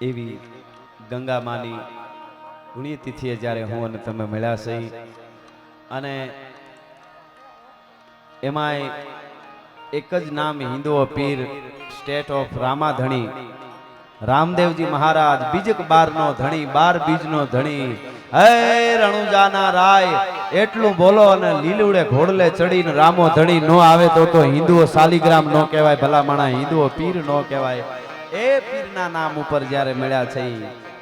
એવી ગંગા માની પુણ્યતિથિએ જ્યારે હું અને તમે મળ્યા છે. અને એમાંય એક જ નામ હિન્દુઓ પીર સ્ટેટ ઓફ રામાધણી. રામદેવજી મહારાજ બીજક બારનો ધણી, બાર બીજનો ધણી. હે રણુજાના રાય, એટલું બોલો અને લીલુડે ઘોડલે ચડીને રામો ધણી નો આવે તો તો હિન્દુઓ શાલિગ્રામ નો કહેવાય ભલા માણા હિન્દુઓ પીર નો કહેવાય. એ પીરના નામ ઉપર જ્યારે મળ્યા છે,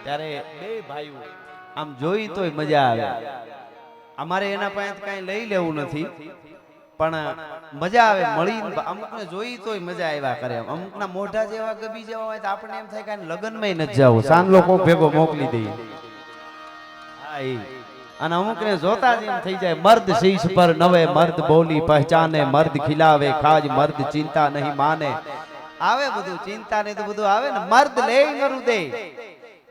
ત્યારે બે ભાઈઓ આમ જોઈ તોય મજા આવે. અમારે એના પાસે કઈ લઈ લેવું નથી, પણ મજા આવે મળી અમુકને જોઈ તોય મજા આવ્યા કરે. અમુકના મોઢા જેવા ગબી જેવા હોય તો આપણને એમ થાય કે લગ્નમાં નથી જવું. સાંજલો કોક ભેગો મોકલી દઈએ હા એ અને અમુકને જોતા જ એમ થઈ જાય, મર્દ શીશ પર નવે, મર્દ બોલી પહેચાને, મર્દ ખિલાવે, ખાજ, મર્દ ચિંતા નહીં માને. આવે બધું ચિંતા ને તો બધું આવે ને મર્દ લે મરું દે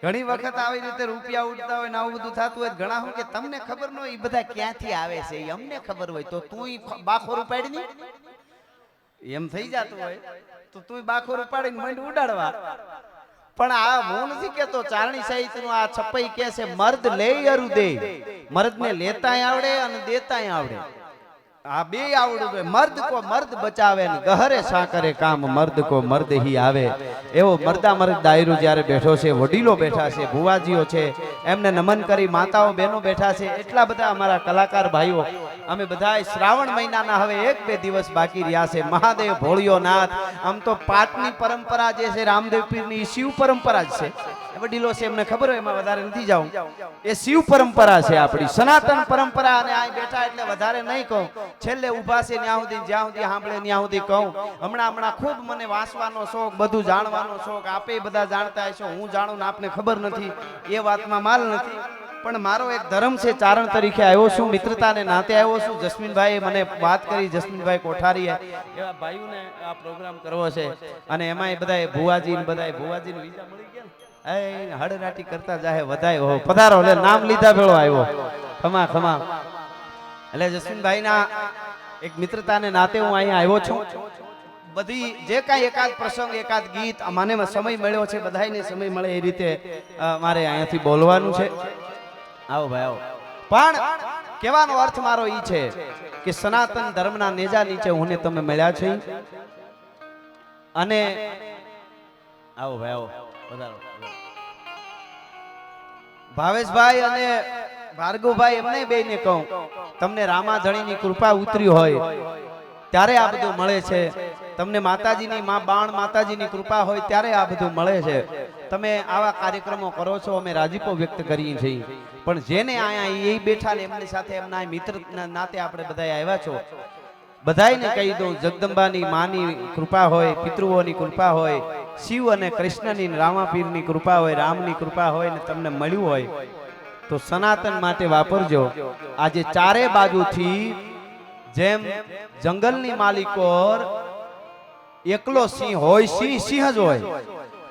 ઘણી વખત આવી રીતે રૂપિયા ઉડતા હોય ને આવું બધું થતું હોય ઘણા હું કે તમને ખબર ન હોય એ બધા ક્યાંથી આવે છે એ અમને ખબર હોય. તો તું બાખોર ઉપાડી ની એમ થઈ જતું હોય તો તું બાખોર ઉપાડીને મંડ ઉડાડવા. પણ આ હું નથી કેતો ચારણી સહિતનું આ છપ્પઈ કે છે મર્દ લે અરુ દે મર્દ ને લેતાય આવડે અને દેતાય આવડે. આ બે આવડું જોઈએ મર્દ કો મર્દ બચાવે ને ગહરે સાકરે કામ, મર્દ કો મર્દ હી આવે. એવો મર્દા મર્દ દાયરો જ્યારે બેઠો છે, વડીલો બેઠા છે, ભુવાજીઓ છે, એમને નમન કરી માતાઓ, બહેનો બેઠા છે, એટલા બધા અમારા કલાકાર ભાઈઓ. અમે બધા શ્રાવણ મહિનાના હવે એક બે દિવસ બાકી રહ્યા છે. મહાદેવ ભોળિયો નાથ. આમ તો પાટની પરંપરા જે છે, રામદેવ પીરની શિવ પરંપરા જ છે. વડીલો છે એમને ખબર હોય એમાં વધારે નથી જાઉં. એ શિવ પરંપરા છે આપણી. સનાતન પરંપરા અને આ બેઠા એટલે વધારે નહીં કહું. છેલ્લે ઊભા છે ત્યાં સુધી જ્યાં સુધી સાંભળે ત્યાં સુધી કહું. હમણાં હમણાં ખૂબ મને વાંચવાનો શોખ બધું જાણવાનો શોખ. આપે બધા જાણતા હશો હું જાણું ને આપને ખબર નથી. એ વાતમાં માલ નથી. પણ મારો એક ધર્મ છે ચારણ તરીકે આવ્યો છું મિત્રતાને નાતે આવ્યો છું. જસ્મીનભાઈ મને વાત કરી જસ્મીનભાઈ કોઠારીએ. એવા ભાઈઓને આ પ્રોગ્રામ કરવો છે. અને એમાંય બધાય ભુવાજી ને બધાય ભુવાજી વિઝા મળી ગયા એ હડનાટી કરતા જાહે વધાય હો. પધારો એટલે નામ લીધા ભેળો આવ્યો. ખમા ખમા. એટલે જસ્મીનભાઈના એક મિત્રતાને નાતે હું અહીંયા આવ્યો છું. બધી જે કાંઈ એકાદ પ્રસંગ એકાદ ગીત મને સમય મળ્યો છે બધાયને સમય મળે એ રીતે મારે અહીંયાથી બોલવાનું છે. આવો ભાઈ આવો. પણ કહેવાનો અર્થ મારો ઈ છે કે સનાતન ધર્મના નેજા નીચે હું ને તમે મળ્યા છે. અને આવો ભાઈ આવો. ભાવેશભાઈ અને ભાર્ગવભાઈ એમને બેને કહું, તમને રામાધણીની કૃપા ઉતરી હોય, ત્યારે આ બધું મળે છે. તમને માતાજીની મા બાણ માતાજીની કૃપા હોય, ત્યારે આ બધું મળે છે. તમે આવા કાર્યક્રમો કરો છો, અમે રાજીપો વ્યક્ત કરીએ છીએ. પણ જેને આયા એ બેઠા ને એમની સાથે એમના મિત્ર નાતે આપણે બધા આવ્યા છો બધાને કહી દઉં, જગદંબાની માની કૃપા હોય, પિતૃઓની કૃપા હોય શિવ અને કૃષ્ણની રામાપીરની કૃપા હોય, રામની કૃપા હોય ને તમને મળ્યું હોય, તો સનાતન માટે વાપરજો. આજે ચારે બાજુથી જેમ જંગલની માલિકોર એકલો સિંહ હોય, સિંહ સિંહ જ હોય.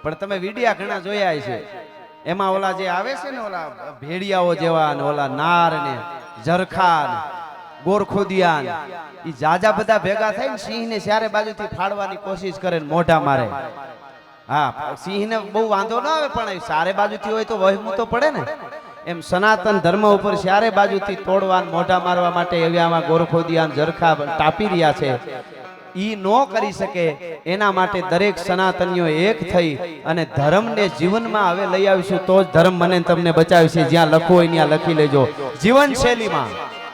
પણ તમે વિડિયા ઘણા જોયા છે એમાં ઓલા જે આવે છે ને ઓલા ભેડિયાઓ જેવા ને ઓલા નાર ને ઝરખા ગોરખોદિયાન એ જાજા બધા ભેગા થઈને સિંહ ને ચારે બાજુથી ફાડવાની કોશિશ કરે મોઢા મારે. હા સિંહ ને બહુ વાંધો ના આવે, પણ સારે બાજુથી હોય તો વહેમું તો પડે ને. એમ સનાતન ધર્મ ઉપર ચારે બાજુથી તોડવાન, મોઢા મારવા માટે એવી આમાં ગોરખોદિયાન, જરખા તાપી રહ્યા છે. ઈ ન કરી શકે, એના માટે દરેક સનાતનીઓ એક થઈ અને ધર્મને જીવનમાં હવે લઈ આવીશું, તો જ ધર્મ મને તમને બચાવશે. જ્યાં લખવું હોય ત્યાં લખી લેજો. જીવન શૈલીમાં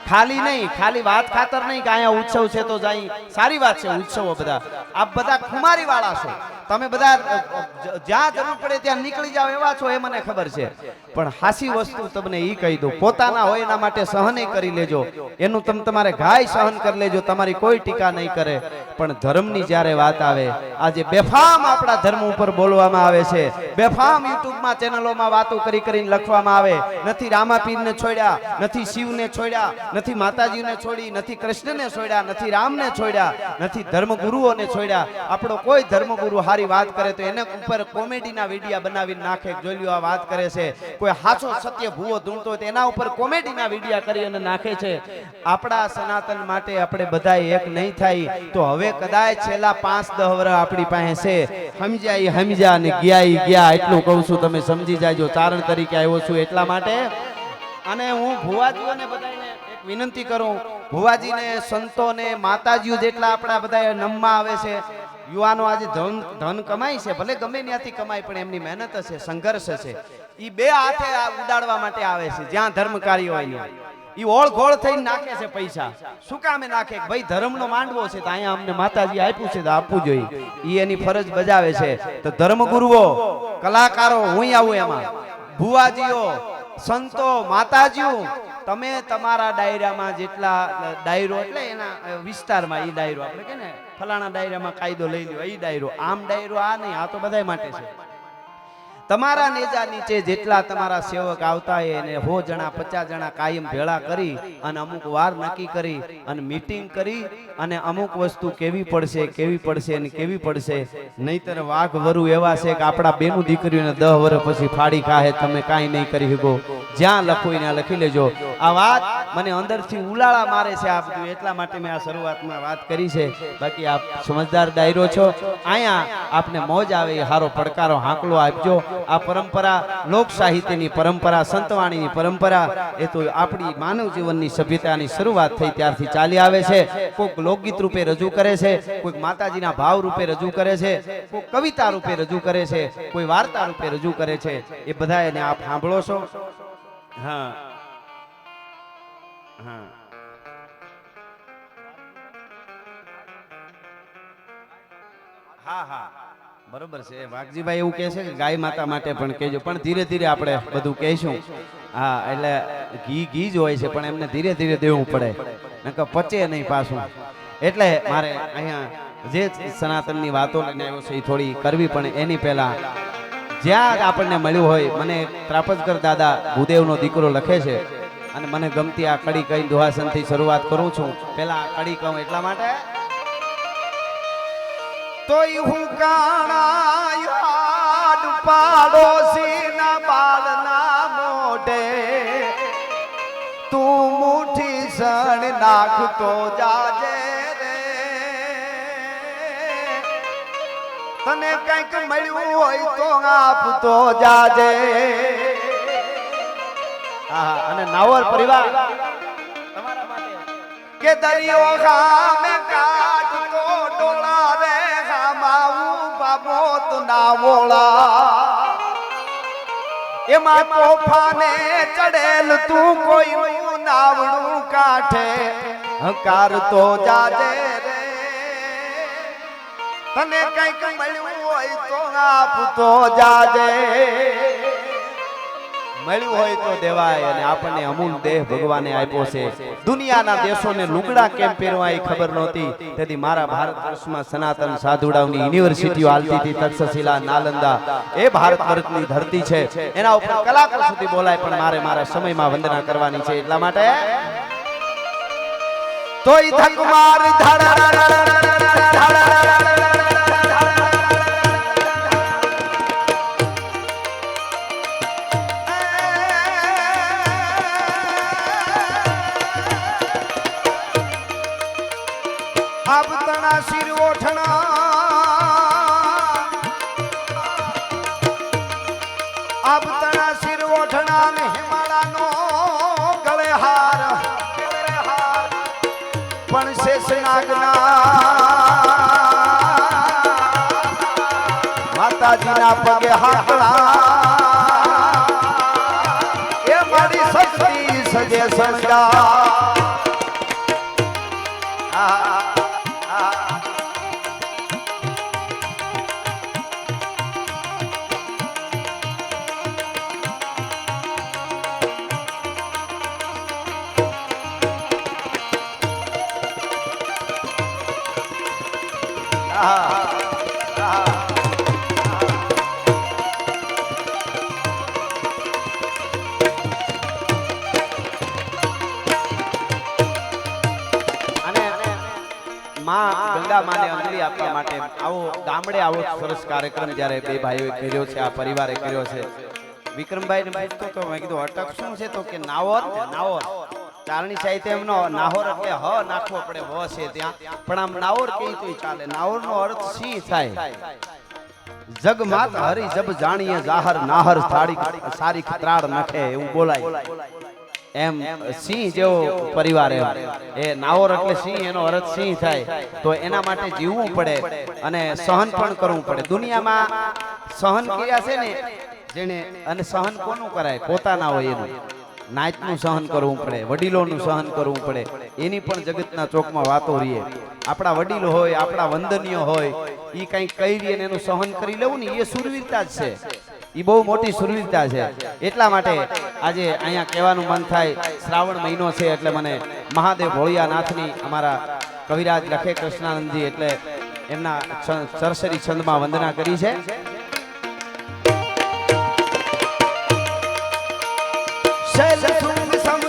ખાલી નહીં, ખાલી વાત ખાતર નહીં કે અહીંયા ઉત્સવ છે તો જાય સારી વાત છે, ઉત્સવો બધા. આપ બધા ખુમારી વાળા છો. તમે બધા જ્યાં જરૂર પડે ત્યાં નીકળી જાવ એવા છો એ મને ખબર છે. પણ હાસી વસ્તુ તમને એ કહી દઉં, પોતાના હોય એના માટે સહન કરી લેજો. એનું તમે, તમારે ઘાય સહન કરી લેજો, તમારી કોઈ ટીકા નહીં કરે. પણ ધર્મની જ્યારે વાત આવે, આજે બેફામ આપણા ધર્મ ઉપર બોલવામાં આવે છે. બેફામ યુટ્યુબમાં, ચેનલોમાં વાતો કરી કરીને લખવામાં આવે. નથી રામાપીરને છોડ્યા, નથી શિવને છોડ્યા, નથી માતાજીને છોડી, નથી કૃષ્ણને છોડ્યા, નથી રામને છોડ્યા, નથી ધર્મગુરુઓને છોડ્યા. આપણો કોઈ ધર્મગુરુ હારી વાત કરે તો એને ઉપર કોમેડીના વિડીયા બનાવીને નાખે. જોઈ આ વાત કરે છે, કોઈ હાચો સત્ય, ભૂવો, ધૂણતો હોય એના ઉપર કોમેડીના વિડીયા કરી અને નાખે છે. આપણા સનાતન માટે આપણે બધા એક નહીં થાય, તો હવે કદાચ છેલ્લા પાંચ દહ આપણી પાસે છે. સમજ્યા સમજ્યા ને ગયા ગયા, એટલું કહું છું, તમે સમજી જાયજો ચારણ તરીકે આવ્યો છું એટલા માટે. અને હું ભુવાજીઓને બધાને એક વિનંતી કરું. ભુવાજીને, સંતોને, માતાજીઓ જેટલા આપણા બધા નમમાં આવે છે યુવાનો આજે ધન ધન કમાય છે, ભલે ગમે ત્યાંથી કમાય, પણ એમની મહેનત છે સંઘર્ષ છે એ બે હાથે ઉડાડવા માટે આવે છે, જ્યાં ધર્મ કાર્ય હોય ત્યાં. ઈ ઓળ થઈને નાખે છે પૈસા. શું કામે નાખે? ભાઈ ધર્મનો માંડવો છે, તો અહીંયા અમને માતાજી આપ્યું છે, તો આપવું જોઈએ. એ એની ફરજ બજાવે છે. તો ધર્મગુરુઓ, કલાકારો, હું આવું એમાં. ભુવાજીઓ, સંતો, માતાજીઓ તમે તમારા ડાયરામાં જેટલા ડાયરો એટલે એના વિસ્તારમાં એ ડાયરો આપણે કે ને, ફલાણા ડાયરામાં કાયદો લઈ લ્યો એ ડાયરો. આમ ડાયરો આ નહીં, આ તો બધાય માટે છે. તમારા નેજા નીચે જેટલા તમારા સેવક આવતા હોય એને હો જણા, પચાસ જણા કાયમ ભેળા કરી અને અમુક વાર નક્કી કરી અને મીટિંગ કરી અને અમુક વસ્તુ કેવી પડશે કેવી પડશે અને કેવી પડશે. નહીતર વાઘ વરુ એવા છે કે આપણા બેનું દીકરીઓને દહ વર્ષ પછી ફાડી ખાહે, તમે કાંઈ નહીં કરી શકો. જ્યાં લખો ત્યાં લખી લેજો. આ વાત મને અંદરથી ઉલાળા મારે છે આ બધું, એટલા માટે મેં આ શરૂઆતમાં વાત કરી છે. બાકી આપ સમજદાર ડાયરો છો. અહીંયા આપને મોજ આવે, એ હારો પડકારો હાંકલો આપજો. આ પરંપરા લોક સાહિત્યની પરંપરા, સંતવાણીની પરંપરા, એ તો આપણી માનવ જીવનની સભ્યતાની શરૂઆત થઈ ત્યારથી ચાલી આવે છે. કોઈક લોકગીત રૂપે રજૂ કરે છે, કોઈક માતાજીના ભાવ રૂપે રજૂ કરે છે, કોઈક કવિતા રૂપે રજૂ કરે છે, કોઈ વાર્તા રૂપે રજૂ કરે છે. એ બધા એને આપ સાંભળો છો. હા. હા. હા. હા બરોબર છે. વાઘજીભાઈ એવું કહે છે કે ગાય માતા માટે પણ કહેજો. પણ ધીરે ધીરે આપણે બધું કહેશું. હા એટલે ઘી ઘી જ હોય છે પણ એમને ધીરે ધીરે દેવું પડે. નકર પચે નહીં પાછું. એટલે મારે અહીંયા જે સનાતનની વાતો લઈને આવ્યો છે એ થોડી કરવી પણ એની પહેલા જ્યાં આપણને મળ્યું હોય, મને ત્રાપજકર દાદા ભૂદેવનો દીકરો લખે છે અને મને ગમતી આ કડી કઈ દુહાસનથી શરૂઆત કરું છું. પહેલા કડી કહું એટલા માટે. તોય હું કાણા યાદ પાડોશીના બાળના મોઢે, તું મુઠી સણ નાખતો જાજે. તને કંઈક મળ્યું હોય તો આપતો જાજે. હા અને નાવર પરિવાર. તમારા માટે. કે દરિયો ગામે કાઢતો ડોળા રે ગામાવું તો ના વોળા એમાં તોફાને ચડેલ તું કોઈ નાવડું કાઠે હકાર તો જાજે. તને કંઈક મળ્યું હોય તો આપતો જાજે મળ્યું હોય તો દેવાય અને આપણને અમૂલ દેહ ભગવાને આપ્યો છે દુનિયાના દેશોને લુગડા કેમ પહેરવા એ ખબર નહોતી તેથી મારા ભારત વર્ષમાં સનાતન સાધુડાઓની યુનિવર્સિટીઓ હાલતી હતી તક્ષશિલા નાલંદા એ ભારત વર્ષની ધરતી છે એના ઉપર કલાકો સુધી બોલાય પણ મારે મારા સમયમાં વંદના કરવાની છે એટલા માટે તોય ધક માર આબ માતાજીના પગે હાકડા. એ મારી શક્તિ સજે સંગા અને આપવા માટે આવો ગામડે આવો સરસ કાર્યક્રમ જ્યારે બે ભાઈઓએ કર્યો છે, આ પરિવારે કર્યો છે. વિક્રમભાઈ ને પૂછતો તો મેં કીધું, અટક શું છે તો કે નાવર નાવર? ચારણી સાહિત્ય એમનો નાહોર એટલે હ નાખવો પડે હ છે ત્યાં. પણ આમ નાવર કહી તો ચાલે? નાહોર નો અર્થ સી થાય? જગ માત હરી જબ જાણીએ, જાહર નાહર સારી ત્રાડ નાખે, એવું બોલાય. એમ સિંહ જેવો પરિવાર એમ. એ નાવર એટલે સિંહ એનો અર્થ સિંહ થાય. તો એના માટે જીવવું પડે અને સહન પણ કરવું પડે. દુનિયામાં સહન ક્રિયા છે ને જેને અને સહન કોનું કરાય? પોતાના હોય એનું નાચનું સહન કરવું પડે. વડીલોનું સહન કરવું પડે. એની પણ જગતના ચોકમાં વાતો રહીએ. આપણા વડીલો હોય આપણા વંદનીય હોય એ કંઈક કહી રહીએ એનું સહન કરી લેવું ને એ સુરવીરતા જ છે. એ બહુ મોટી સુરવીરતા છે. એટલા માટે આજે અહીંયા કહેવાનું મન થાય, શ્રાવણ મહિનો છે એટલે મને મહાદેવ ભોળિયાનાથની અમારા કવિરાજ લખે કૃષ્ણાનંદજી એટલે એમના સરસરી છંદમાં વંદના કરી છે. શૈલ શૃંગ સમ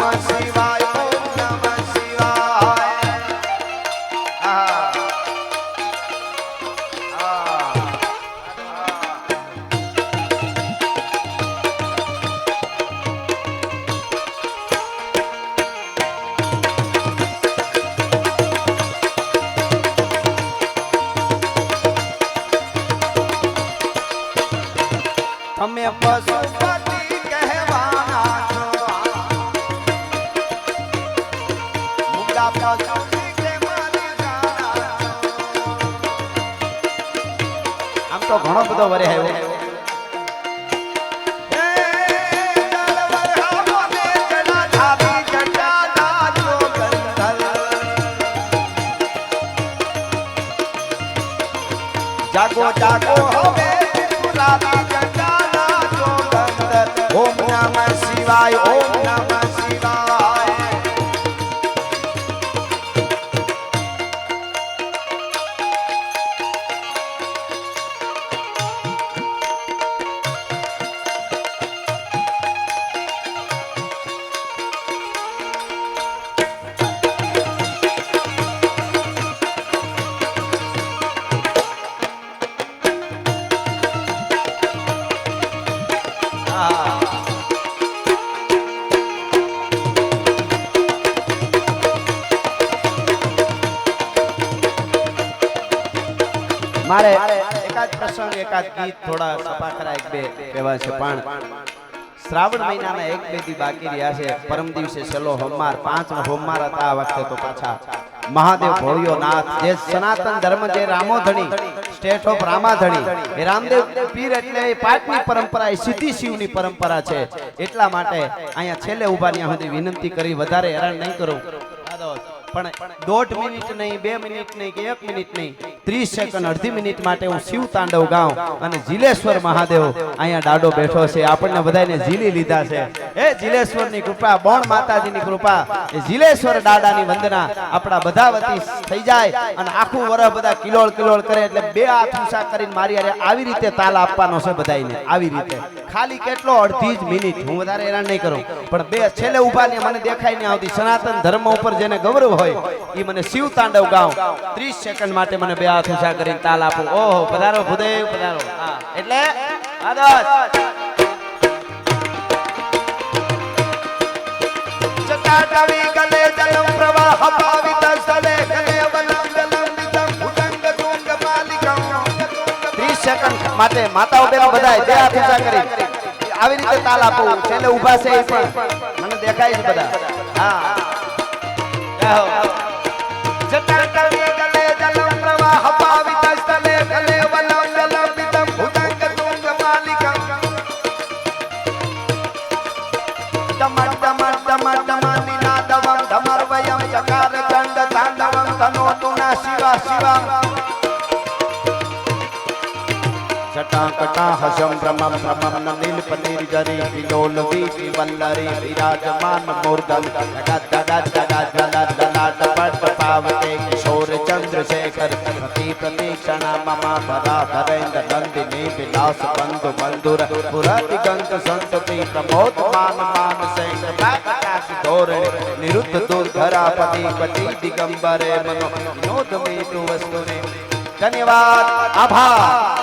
તમે પશુપતિ કહેવાના છો. માલિકાના છો. આમ તો ઘણો બધો વરે આવ્યો. જાગો જાગો હવે ત્રિપુરારી નમઃ શિવાય મારે એકાદ પ્રસંગ, એકાદ ગીત થોડા સપાખરા એક બે કહેવા છે. પણ શ્રાવણ મહિનાના એક, બે દી બાકી રહ્યા છે. પરમ દિવસે છેલ્લો હોમમાર પાંચ હોમમાર હતા આ વખતે તો પાછા મહાદેવ ભોળિયો નાથ જે સનાતન ધર્મ જે રામોધણી સ્ટેટ ઓફ રામાધણી, એ રામદેવ પીર એટલે એ પાટની પરંપરા, એ સીધી શિવની પરંપરા છે. એટલા માટે અહીંયા છેલ્લે ઊભા ત્યાં સુધી વિનંતી કરી, વધારે હેરાન નહીં કરું. પણ દોઢ મિનિટ નહીં, બે મિનિટ નહીં કે એક મિનિટ નહીં ત્રીસ સેકન્ડ અડધી મિનિટ માટે હું શિવ તાંડવ ગાઉં અને જીલેશ્વર મહાદેવ અહીંયા ડાડો બેઠો છે. આપણને બધાને ઝીલી લીધા છે. એ જીલેશ્વરની કૃપા, બોણ માતાજીની કૃપા, એ જીલેશ્વર દાદાની વંદના આપણા બધા વતી થઈ જાય અને આખું વરસ બધા કિલોળ કિલોળ કરે એટલે બે હાથ ઊંચા કરીને મારી અરે આવી રીતે તાલ આપવાનો છે બધાને આવી રીતે. ખાલી કેટલો અડધી જ મિનિટ, હું વધારે હેરાન નહીં કરું. પણ બે છેલ્લે ઊભા ને મને દેખાય નહીં આવતી. સનાતન ધર્મ ઉપર જેને ગૌરવ હોય એ મને શિવ તાંડવ ગાઉં. 30 સેકન્ડ માટે મને બે હાથ ઉષા કરીને તાલ આપો. ઓહો પધારો ભૂદેવ પધારો. એટલે માટે માતાઓ બેનો બધા બે હાથ કરી. આવી રીતે તાલ આપો. છેલ્લે ઊભા છે એ પણ. મને દેખાય છે બધા. હા. જટા તનો તુના શિવા શિવા. જટાકટા હસમ બ્રમમ બ્રમમ નીલ પનીર જરી, વિલોલ વીટી વલ્લરી વિરાજમાન મૂર્ધન ડગા ડગા ડગા ડલા પાવતે કિશોર ચંદ્રશેખર. પ્રતિ પ્રતિક્ષણા મમ ભરા ભરેન્દ્ર નંદિની વિલાસ બંધુ, બંધુર. પુરતિ ગંધ સંતતિ પ્રમોદ માન માન શેખ પ્રકાશ ધોરણ નિરુદ્ધ દુર્ધરાપતિ પતિ દિગંબરે મનો નો તમે તું વસ્તુને ધન્યવાદ આભાર